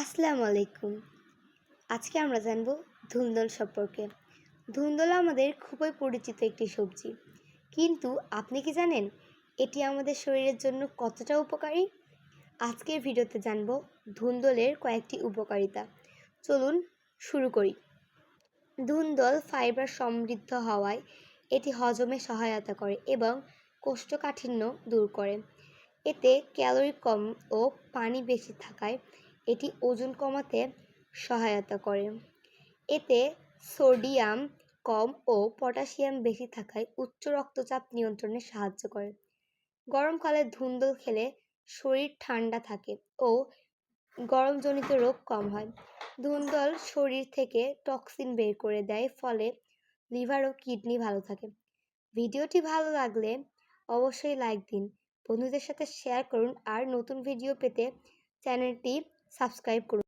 আসসালামু আলাইকুম। আজকে আমরা জানব ধুন্দল সম্পর্কে। ধুন্দল আমাদের খুবই পরিচিত একটি সবজি। কিন্তু আপনি কি জানেন, এটি আমাদের শরীরের জন্য কতটা উপকারী? আজকের ভিডিওতে জানব ধুন্দলের কয়েকটি উপকারিতা। চলুন শুরু করি। ধুন্দল ফাইবার সমৃদ্ধ হওয়ায় এটি হজমে সহায়তা করে এবং কোষ্ঠকাঠিন্য দূর করে। এতে ক্যালোরি কম ও পানি বেশি থাকায় এটি ওজন কমাতে সহায়তা করে। এতে সোডিয়াম কম ও পটাশিয়াম বেশি থাকায় উচ্চ রক্তচাপ নিয়ন্ত্রণে সাহায্য করে। গরমকালে ধুন্দল খেলে শরীর ঠান্ডা থাকে ও গরমজনিত রোগ কম হয়। ধুন্দল শরীর থেকে টক্সিন বের করে দেয়, ফলে লিভার ও কিডনি ভালো থাকে। ভিডিওটি ভালো লাগলে অবশ্যই লাইক দিন। বন্ধুদের সাথে শেয়ার করুন আর নতুন ভিডিও পেতে চ্যানেলটি সাবস্ক্রাইব করুন।